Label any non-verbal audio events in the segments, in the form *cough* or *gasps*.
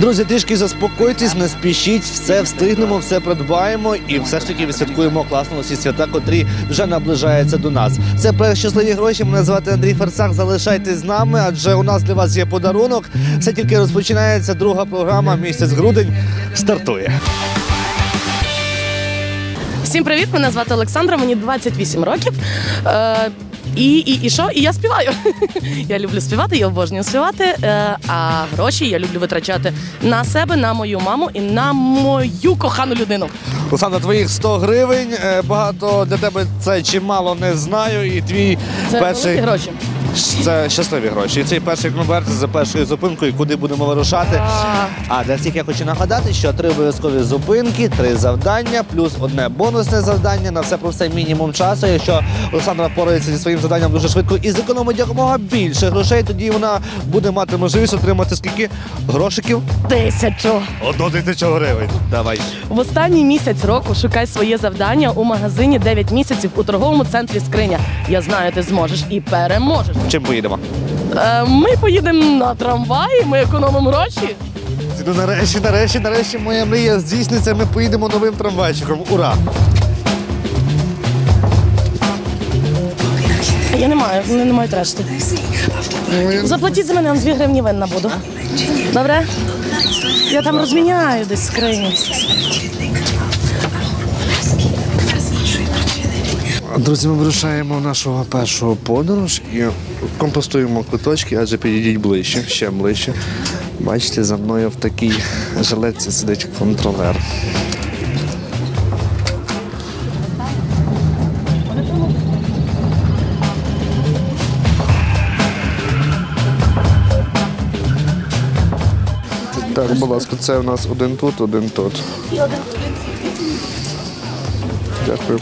Друзі, трішки заспокойтесь, не спішіть, все встигнемо, все придбаємо і все ж таки відсвяткуємо класно усі свята, котрі вже наближаються до нас. Це про щасливі гроші. Мене звати Андрій Ферсак. Залишайтесь з нами, адже у нас для вас є подарунок. Все тільки розпочинається. Друга програма. Місяць грудень стартує. Всім привіт! Мене звати Олександра, мені 28 років. І, і, і що? І я співаю. *laughs* я люблю співати, я обожнюю співати. Е, а гроші я люблю витрачати на себе, на мою маму і на мою кохану людину. Оксана, твоїх 100 гривень. е, Багато для тебе це чимало не знаю. І твій Це перший гроші. Це щасливі гроші. І цей перший конверт за першою зупинкою, куди будемо вирушати. А, для всіх я хочу нагадати, що три обов'язкові зупинки, три завдання, плюс одне бонусне завдання. На все про все мінімум часу. Якщо Олександра порається зі своїм завданням дуже швидко і зекономить якомога більше грошей, тоді вона буде мати можливість отримати скільки грошиків? Тисячу. Одну тисячу гривень. Давай. В останній місяць року шукай своє завдання у магазині 9 місяців у торговому центрі Скриня. Я знаю, ти зможеш і переможеш. Чим поїдемо? Е, ми поїдемо на трамваї, ми економимо гроші. Ну нарешті, нарешті, нарешті моя мрія здійсниться. Ми поїдемо новим трамвайчиком. Ура! Я не маю, не, не маю решти. Заплатіть за мене, я вам 2 гривні винна буду. Добре? Я там розміняю десь в Друзі, ми вирушаємо в нашу першу подорож і компостуємо квиточки, адже підійдіть ближче, ще ближче. Бачите, за мною в такій жилетці сидить контролер. Так, будь ласка, це у нас один тут, один тут. Дякую.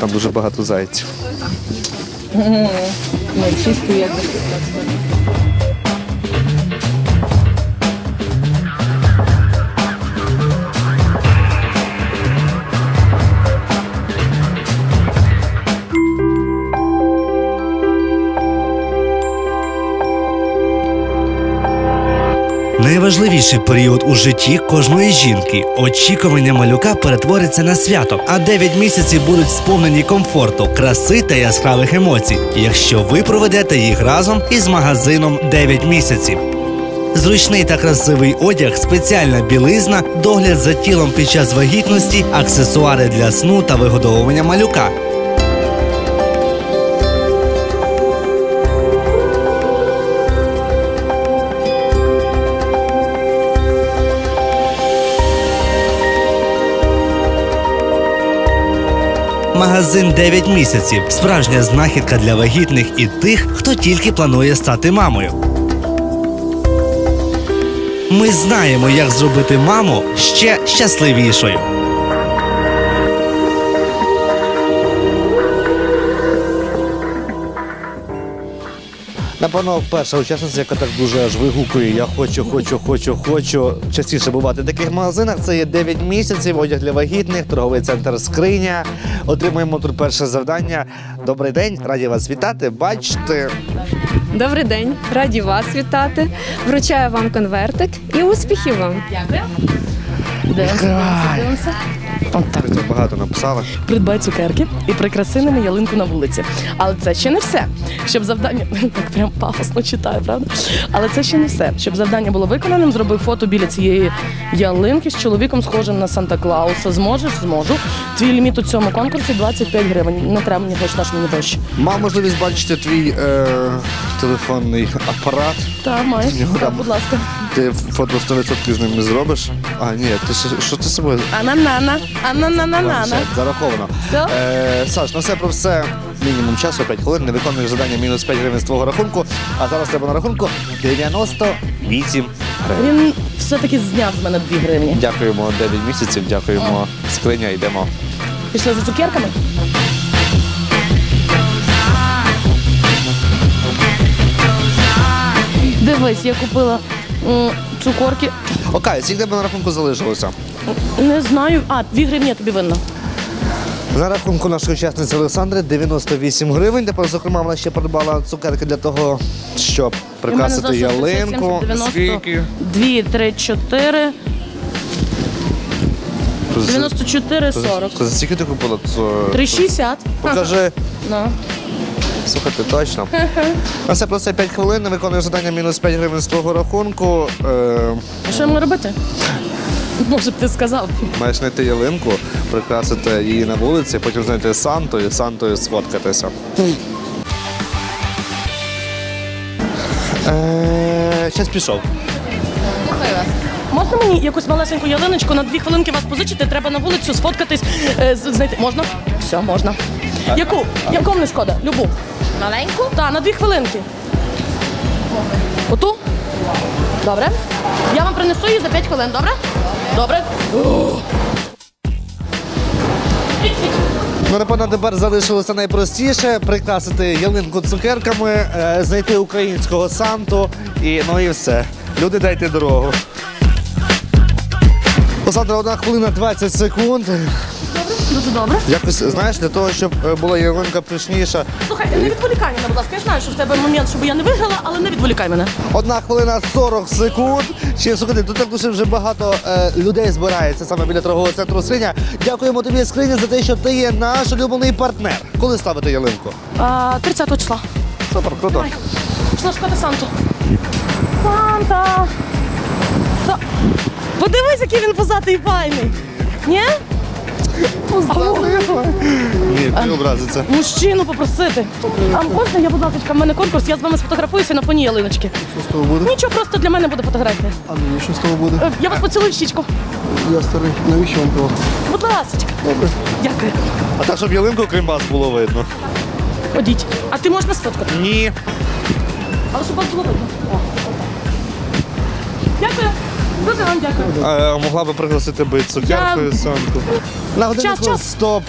Там дуже багато зайців. Найважливіший період у житті кожної жінки очікування малюка перетвориться на свято, а 9 місяців будуть сповнені комфорту, краси та яскравих емоцій, якщо ви проведете їх разом із магазином 9 місяців. Зручний та красивий одяг, спеціальна білизна, догляд за тілом під час вагітності, аксесуари для сну та вигодовування малюка. Магазин 9 місяців справжня знахідка для вагітних і тих, хто тільки планує стати мамою. Ми знаємо, як зробити маму ще щасливішою. Напевно, перша учасниця, яка так дуже аж вигукує, я хочу, хочу, хочу, хочу частіше бувати в таких магазинах. Це є 9 місяців, одяг для вагітних, торговий центр скриня. Отримуємо тут перше завдання. Добрий день, раді вас вітати. Бачите, Добрий день, раді вас вітати. Вручаю вам конвертик і успіхів вам. Дивимося, дивимося. От так. ви тут багато написали. Придбай цукерки і прикраси ними ялинку на вулиці. Але це ще не все. Щоб завдання *laughs* так прям пафосно читаю, правда? Але це ще не все. Щоб завдання було виконаним, зроби фото біля цієї ялинки з чоловіком, схожим на Санта Клауса. Зможеш? Зможу. Твій ліміт у цьому конкурсі 25 гривень. Не треба мені гроші, наш мені гроші. Мав можливість бачити твій е, телефонний апарат. Так, маєш. Нього Так, будь ласка. Ти фото 100% з ним не зробиш. А, ні, ти ще- що ти з собою? Ананана, анананана. Планшет, зараховано. Все? Е, Саш, на все про все. Мінімум часу 5 хвилин. Не виконуєш завдання мінус 5 гривень з твого рахунку. А зараз тебе на рахунку 98 гривень. Він все-таки зняв з мене 2 гривні. Дякуємо 9 місяців, дякуємо скриня, йдемо. Пішли за цукерками? Дивись, я купила м, цукорки. Окей, скільки тебе на рахунку залишилося? Не знаю. А, 2 гривні я тобі винна. На рахунку нашої учасниці Олександри 98 гривень. Тепер, зокрема, вона ще придбала цукерки для того, щоб прикрасити ялинку. Скільки? 2, 3, 4, 94, 40. За скільки ти купила? Це- 3,60. Покажи. *laughs* Ну. Слухайте, точно. А все про це 5 хвилин, виконуєш завдання мінус 5 гривень з твого рахунку. Е, А що йому робити? *laughs* Може б ти сказав. маєш знайти ялинку, прикрасити її на вулиці, потім знайти Санту і Сантою сфоткатися. Е, Щас пішов. Можна мені якусь малесеньку ялиночку на дві хвилинки вас позичити? Треба на вулицю сфоткатись, е, з- знайти. Можна? Все, можна. Яку? Яку не шкода? Любу. Маленьку? Так, на дві хвилинки. Оту? Добре. Я вам принесу її за 5 хвилин, добре? Добре. Ну, напевно, тепер залишилося найпростіше прикрасити ялинку цукерками, е, знайти українського Санту і ну і все. Люди дайте дорогу. Олександра, одна хвилина 20 секунд. Дуже добре. Якось знаєш, для того, щоб е, була ялинка пишніша. Слухай, не відволікай мене, будь ласка. Я знаю, що в тебе момент, щоб я не виграла, але не відволікай мене. Одна хвилина 40 секунд. Ще слухайте, тут так дуже вже багато е, людей збирається саме біля торгового центру Скриня. Дякуємо тобі, Скриня, за те, що ти є наш улюблений партнер. Коли ставити ялинку? А, 30 числа. Супер, круто. Пішла шукати Санту. Санта! Са... Подивись, який він позатий файний. Ні? Ні, не образиться. Мужчину попросити. А можна я, будь ласка, в мене конкурс, я з вами сфотографуюся на фоні ялиночки. Що з того буде? Нічого, просто для мене буде фотографія. А мені що з того буде? Е, Я вас поцілую в щічку. Я старий. Навіщо вам того? Будь ласка. Добре. Дякую. А так, щоб ялинку крім вас було видно. Ходіть. А ти можеш нас сфоткати? Ні. Але щоб вас було видно. О. Дякую. Дуже вам дякую. Могла би пригласити би цукеркою Санту. На годиннику Час, час. стоп.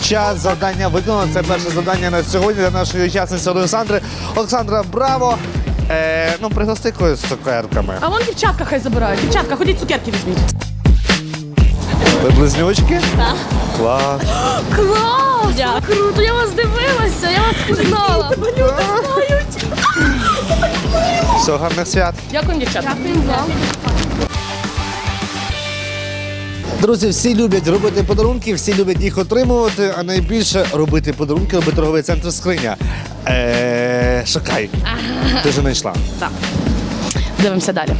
Час завдання виконано. Це перше завдання на сьогодні для нашої учасниці Олександри. Олександра, браво! Е, ну, пригости когось з цукерками. А вон дівчатка хай забирають. Дівчатка, ходіть цукерки візьміть. Ви близнючки? Так. Клас. *gasps* Клас! Круто, я вас дивилася, я вас пізнала. Все, гарних свят. Дякую, дівчатка. Друзі, всі люблять робити подарунки, всі люблять їх отримувати, а найбільше робити подарунки робить торговий центр скриня. Е, шукай. Ти вже знайшла. Так. Дивимося далі.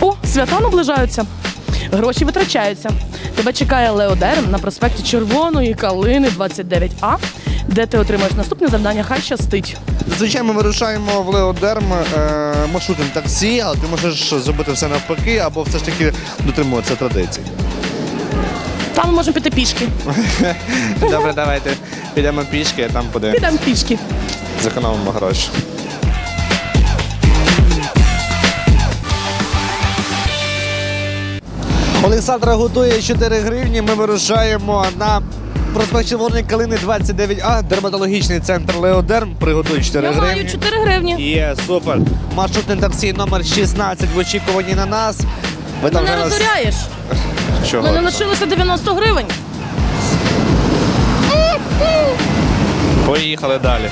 О, свята наближаються. Гроші витрачаються. Тебе чекає Леодерм на проспекті Червоної Калини 29А, де ти отримаєш наступне завдання. Хай щастить. Звичайно, ми вирушаємо в Леодерм е, маршрутним таксі, але ти можеш зробити все навпаки, або все ж таки дотримуватися традицій. Там можемо піти пішки. *laughs* Добре, давайте підемо пішки, а там подивимося. Підемо пішки. Зекономимо гроші. Олександра готує 4 гривні. Ми вирушаємо на проспект Червоної Калини 29А, дерматологічний центр Леодерм. Приготуй 4 Я гривні. маю 4 гривні. Є, супер. Маршрутне таксі номер 16 в очікуванні на нас. Ви там Мене вже нас... розоряєш. Чого? Мене лишилося 90 гривень. Поїхали далі.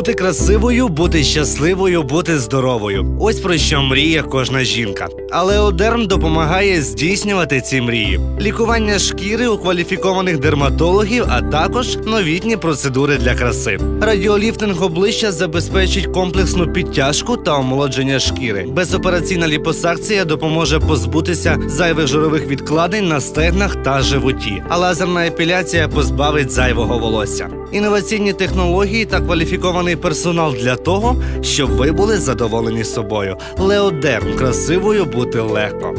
Бути красивою, бути щасливою, бути здоровою. Ось про що мріє кожна жінка. Але Одерм допомагає здійснювати ці мрії: лікування шкіри у кваліфікованих дерматологів, а також новітні процедури для краси. Радіоліфтинг обличчя забезпечить комплексну підтяжку та омолодження шкіри. Безопераційна ліпосакція допоможе позбутися зайвих жирових відкладень на стегнах та животі. А лазерна епіляція позбавить зайвого волосся. Інноваційні технології та кваліфікований персонал для того, щоб ви були задоволені собою. Леодерм красивою бути легко.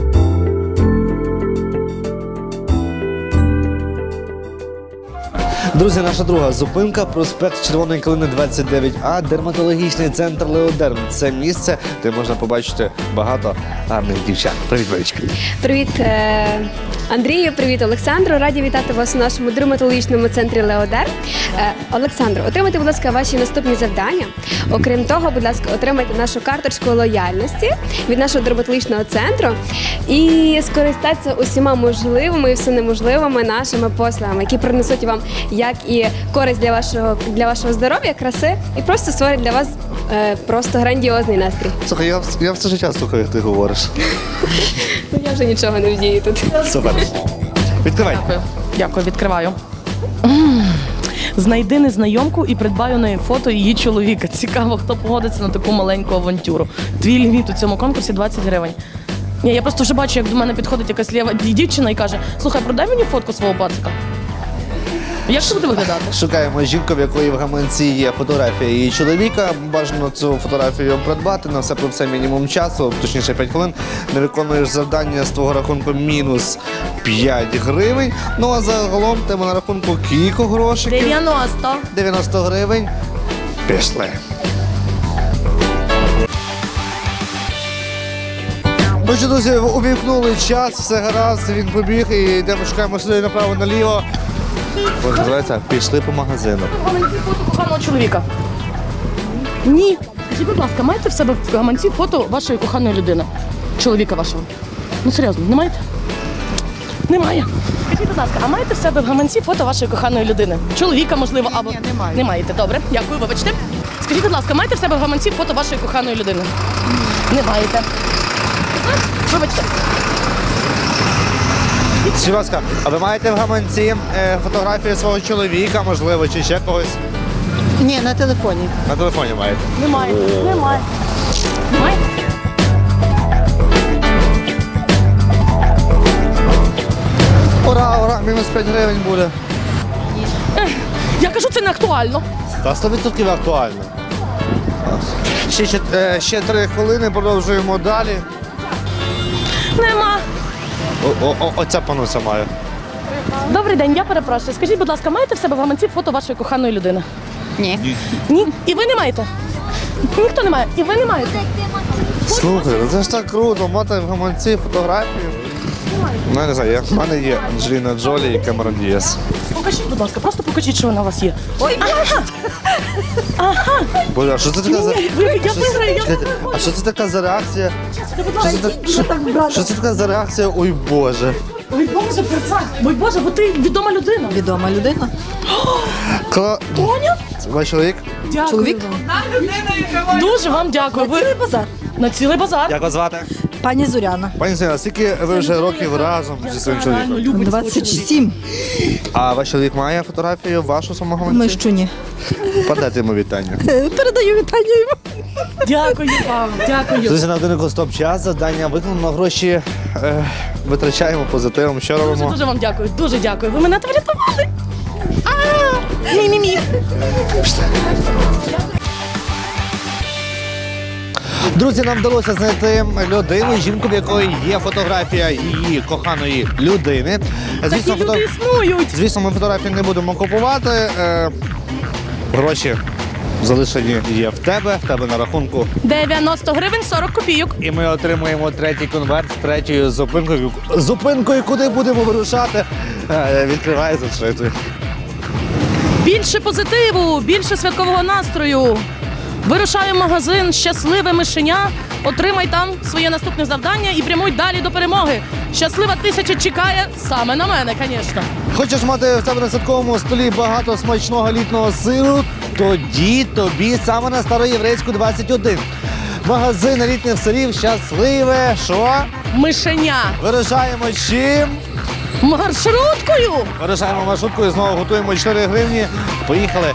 Друзі, наша друга зупинка проспект Червоної Калини 29А, дерматологічний центр Леодерм. Це місце, де можна побачити багато гарних дівчат. Привіт, Марічка. Привіт, е, Андрію, привіт, Олександру. Раді вітати вас у нашому дерматологічному центрі Леодер. Е, Олександро, отримайте, будь ласка, ваші наступні завдання. Окрім того, будь ласка, отримайте нашу карточку лояльності від нашого дерматологічного центру і скористатися усіма можливими і все неможливими нашими послугами, які принесуть вам як і користь для вашого для вашого здоров'я, краси, і просто створять для вас е, просто грандіозний настрій. Слухай, я, я все життя слухаю, як ти говориш. Ну, Я вже нічого не вдію тут. Супер. Відкривай. Дякую. Дякую, відкриваю. М. Знайди незнайомку і придбай у неї фото її чоловіка. Цікаво, хто погодиться на таку маленьку авантюру. Твій ліміт у цьому конкурсі 20 гривень. Ні, я просто вже бачу, як до мене підходить якась лєва дівчина і каже: слухай, продай мені фотку свого пацика. Як це буде виглядати? Шукаємо жінку, в якої в гаманці є фотографія її чоловіка. Бажано цю фотографію придбати на все про все мінімум часу, точніше 5 хвилин. Не виконуєш завдання з твого рахунку мінус 5 гривень. Ну а загалом тебе на рахунку кілька грошиків. 90. 90 гривень. Пішли. Ну що, друзі, увімкнули час, все гаразд, він побіг і йдемо шукаємо сюди направо наліво. Ось називається Пішли по магазину. Гаманці фото коханого чоловіка. Ні. Скажіть, будь ласка, маєте в себе в гаманці фото вашої коханої людини? Чоловіка вашого? Ну серйозно, не маєте? Немає. Скажіть, будь ласка, а маєте в себе в гаманці фото вашої коханої людини? Чоловіка, можливо, або. Ні, немає. Не маєте. Добре, дякую, вибачте. Скажіть, будь ласка, маєте в себе в гаманці фото вашої коханої людини? Не маєте. Вибачте. Скажіть, будь ласка, а ви маєте в гаманці е, фотографію свого чоловіка, можливо, чи ще когось? Ні, на телефоні. На телефоні маєте. Немає. Немає. Немає? Ура, ура, мінус 5 гривень буде. Я кажу, це не актуально. Та 100% актуально. Ще, ще, е, ще 3 хвилини, продовжуємо далі. Нема. О, о, о, оця пануся має. Добрий день, я перепрошую. Скажіть, будь ласка, маєте в себе в гаманці фото вашої коханої людини? Ні. Ні. І ви не маєте? Ніхто не має. І ви не маєте. Слухай, ну це ж так круто, мати в гаманці фотографію. Ну, я не знаю, як в мене є Анджеліна Джолі і Кемерон Дієс. Покажіть, будь ласка, просто покажіть, що вона у вас є. Ой, Боже, а що це така за. ні, ви- я виграю, я Чекайте, А що це така за реакція? Що це, так- що, що це така за реакція? Ой Боже. Ой, Боже, перцак. Ой, Боже, бо ти відома людина. Відома людина. Кла... Тоня? Це Ваш чоловік? Дякую. Чоловік? Дуже вам дякую. Цілий Ви базар. на цілий базар. Як вас звати? Пані Зоряна. Пані Сина, скільки ви вже років разом зі своїм чоловіком? Любить 27. А ваш чоловік має фотографію вашу самого Ми що ні. Подайте йому вітання. Передаю вітання йому. Дякую вам. Дякую. Друзі, на годиннику стоп час. Завдання виконано гроші е, витрачаємо позитивом. Що Дуже робимо? дуже вам дякую. Дуже дякую. Ви мене врятували. А, мій. Друзі, нам вдалося знайти людину, жінку, в якої є фотографія її коханої людини. Звісно, Такі фото... люди існують. Звісно, ми фотографії не будемо купувати. Е, гроші залишені є в тебе, в тебе на рахунку. 90 гривень 40 копійок. І ми отримуємо третій конверт з третьою зупинкою. Зупинкою, куди будемо вирушати. Е, відкриває зачитує. Більше позитиву, більше святкового настрою. Вирушаю в магазин Щасливе мишеня. Отримай там своє наступне завдання і прямуй далі до перемоги. Щаслива тисяча чекає саме на мене, звісно. Хочеш мати в себе на святковому столі багато смачного літнього сиру? Тоді тобі саме на староєврейську 21. Магазин літніх сирів щасливе. Що? Мишеня Вирушаємо чим? маршруткою. Вирушаємо маршруткою, знову готуємо 4 гривні. Поїхали.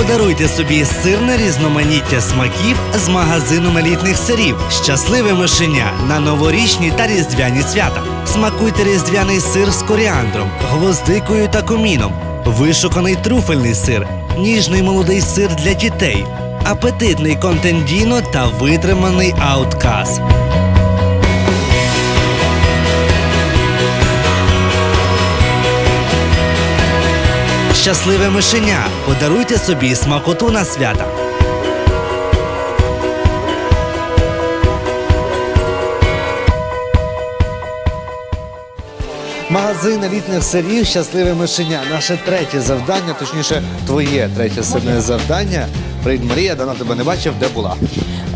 Подаруйте собі сирне різноманіття смаків з магазину елітних сирів. Щасливе мишеня на новорічні та різдвяні свята. Смакуйте різдвяний сир з коріандром, гвоздикою та коміном, вишуканий труфельний сир, ніжний молодий сир для дітей. апетитний контендіно та витриманий ауткас. Щасливе мишеня. Подаруйте собі смакоту на свята. Магазин елітних сирів Щасливе мишеня. Наше третє завдання, точніше, твоє третє сильне завдання. Привіт, Марія, давно тебе не бачив, де була.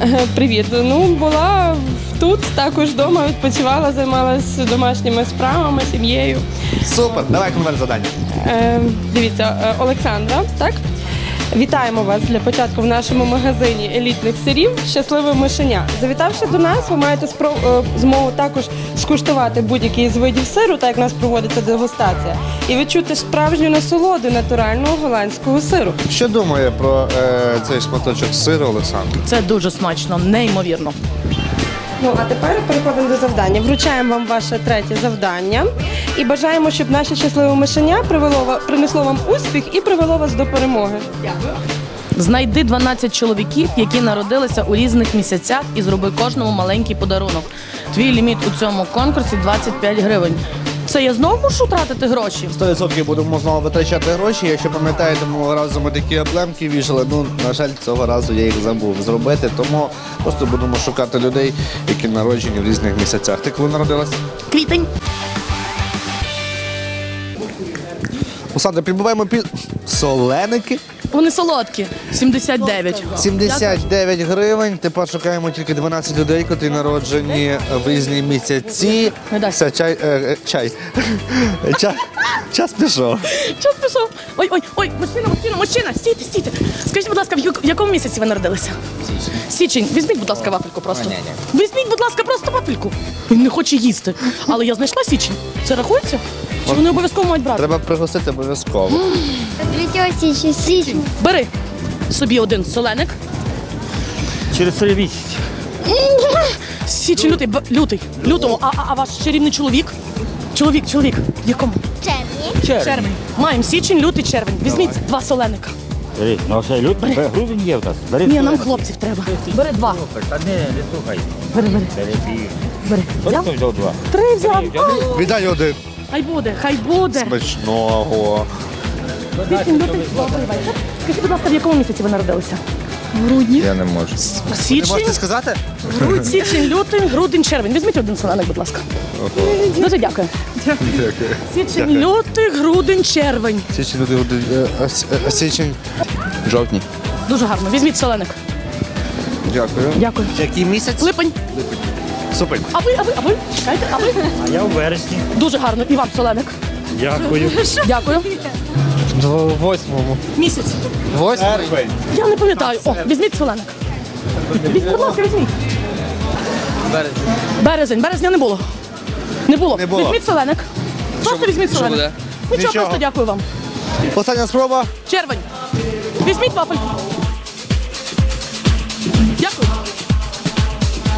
Е, Привіт. Ну була тут також вдома, відпочивала, займалася домашніми справами, сім'єю. Супер, давай конверт завдання. Е, дивіться, е, Олександра, так? Вітаємо вас для початку в нашому магазині елітних сирів Щасливе мишеня. Завітавши до нас, ви маєте е, змогу також скуштувати будь-який з видів сиру, так як у нас проводиться дегустація, і відчути справжню насолоду натурального голландського сиру. Що думає про е, цей шматочок сиру, Олександр? Це дуже смачно, неймовірно. Ну а тепер переходимо до завдання. Вручаємо вам ваше третє завдання і бажаємо, щоб наше щасливе мишеня привело принесло вам успіх і привело вас до перемоги. Знайди 12 чоловіків, які народилися у різних місяцях, і зроби кожному маленький подарунок. Твій ліміт у цьому конкурсі 25 гривень. Це я знову мушу тратити гроші. 100% будемо знову витрачати гроші. Якщо пам'ятаєте, минулого разу ми такі облемки вішали. Ну, на жаль, цього разу я їх забув зробити, тому просто будемо шукати людей, які народжені в різних місяцях. Ти коли народилась? Квітень. Олександр, підбуваємо під соленики. Вони солодкі. 79. 79 гривень. Тепер шукаємо тільки 12 людей, котрі народжені в різні місяці. Не дай. Все, чай, е, е, чай. *laughs* Ча- Час пішов. Час пішов. Ой, ой, ой, мужчина, мужчина, мужчина, стійте, стійте. Скажіть, будь ласка, в яку- в якому місяці ви народилися? Січень. Візьміть, будь ласка, вафельку просто. Візьміть, будь ласка, просто вафельку. Він не хоче їсти. Але я знайшла січень. Це рахується? Чи вони обов'язково мають брати? Треба пригостити обов'язково. 3 січня. Січня. Бери собі один соленик. Через три місяці. *laughs* Січень, лютий, б- лютий, лютому. А, а, а ваш чарівний чоловік? Чоловік, чоловік. В якому? Червні. Червень. Маємо січень, лютий, червень. Візьміть два соленика. Бери. Ну, ще люд, грудень є в нас. Бери. Ні, нам хлопців треба. Бери два. Та не, не слухай. Бери, бери, Бери бери. Хто Взяв? взяв два? Три взяв. Ай, Віддай один. Хай буде, хай буде. Смачного. Добрий. Скажіть, будь ласка, в якому місяці ви народилися? Грудні. Я не можу. Ви Січень, можете сказати? грудь, січень, лютий, грудень, червень. Візьміть один соленик, будь ласка. Дуже дякую. Дякую. Січень, лютий, грудень, червень. Січень, люди, е, а е, а січень. Жовтні. Дуже гарно. Візьміть соленик. Дякую. Дякую. Який місяць? Липень. Липень. Супер. А ви, а ви, а ви? Чекайте, а ви? А я у вересні. Дуже гарно. І вам соленик. Дякую. Дякую. До восьмому. Місяць. Восьмий? Я не пам'ятаю. О, візьміть соленик. Візьміть, будь ласка, візьміть. Березень. Березень. Березня не було. Не було. Не було. Візьміть соленик. Просто візьміть соленик. Нічого, Нічого. просто дякую вам. Остання спроба. Червень. Візьміть вафельку. Дякую.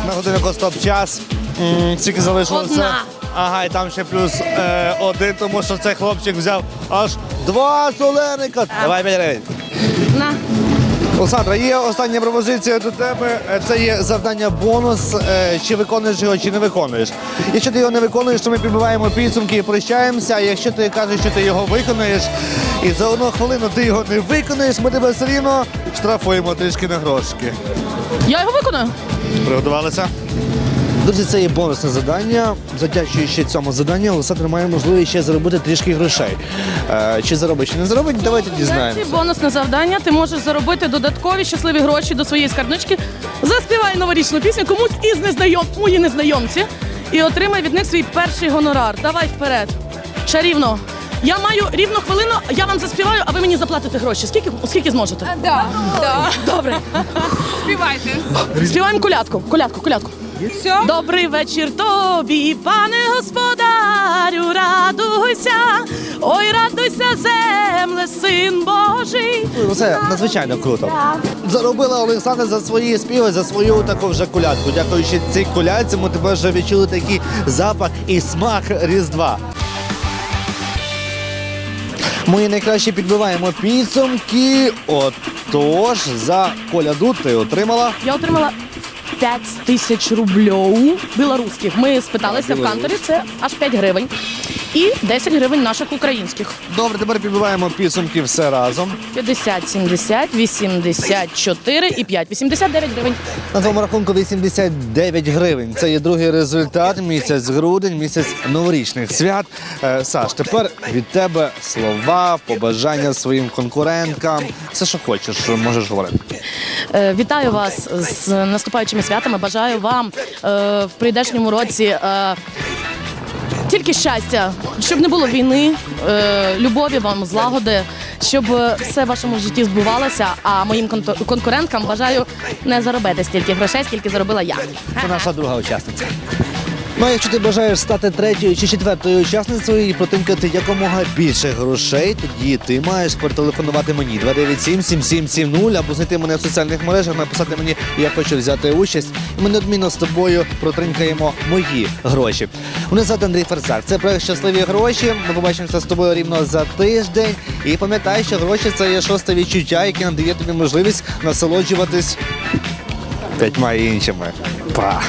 На годиннику стоп-час. М, Скільки залишилося? Одна. Ага, і там ще плюс е, один, тому що цей хлопчик взяв аж два соленика. Давай п'ять гривень. На. Олександра, є остання пропозиція до тебе. Е, Це є завдання бонус. Е, Чи виконуєш його, чи не виконуєш. Якщо ти його не виконуєш, то ми підбиваємо підсумки і прощаємося. Якщо ти кажеш, що ти його виконуєш, і за одну хвилину ти його не виконуєш, ми тебе все рівно штрафуємо трішки на грошки. Я його виконую. Приготувалися? Друзі, це є бонусне завдання. Завдячуючи цьому завданню, Олександр має можливість ще заробити трішки грошей. Е, чи заробить, чи не заробить, давайте Це дізнаємося. бонусне завдання. Ти можеш заробити додаткові щасливі гроші до своєї скарбнички. Заспівай новорічну пісню комусь із незнайом, мої незнайомці, і отримай від них свій перший гонорар. Давай вперед. Чарівно. Я маю рівну хвилину, я вам заспіваю, а ви мені заплатите гроші. Скільки, скільки зможете? Да. Да. Добре. Співайте. Співаємо колядку. Колядку, колядку. Все. Добрий вечір тобі, пане господарю, радуйся, ой, радуйся, земле, син Божий. Ну, Це надзвичайно круто. Заробила Олександр за свої співи, за свою таку вже колядку. Дякуючи цій колядці, ми тепер вже відчули такий запах і смак Різдва. Мої найкраще підбиваємо підсумки. Отож, за коляду ти отримала. Я отримала 5 тисяч рубльов білоруських. Ми спиталися в канторі, це аж 5 гривень. І 10 гривень наших українських. Добре, тепер підбиваємо підсумки все разом. 50, 70, 84 і 5. 89 гривень. На твоєму рахунку 89 гривень. Це є другий результат. Місяць грудень, місяць новорічних свят. Е, Саш, тепер від тебе слова, побажання своїм конкуренткам. Все, що хочеш, можеш говорити. Е, Вітаю вас з наступаючими святами. Бажаю вам е, в прийдешньому році. е, Тільки щастя, щоб не було війни, е, любові вам, злагоди, щоб е, все в вашому житті збувалося. А моїм конкуренткам бажаю не заробити стільки грошей, скільки заробила я. Це наша друга учасниця. Ну, а якщо ти бажаєш стати третьою чи четвертою учасницею і протимкати якомога більше грошей, тоді ти маєш перетелефонувати мені 297-7770 або знайти мене в соціальних мережах, написати мені, я хочу взяти участь, і ми неодмінно з тобою протринкаємо мої гроші. Мене звати Андрій Ферцак. Це проект щасливі гроші. Ми побачимося з тобою рівно за тиждень. І пам'ятай, що гроші це є шосте відчуття, яке надає тобі можливість насолоджуватись п'ятьма іншими. Па!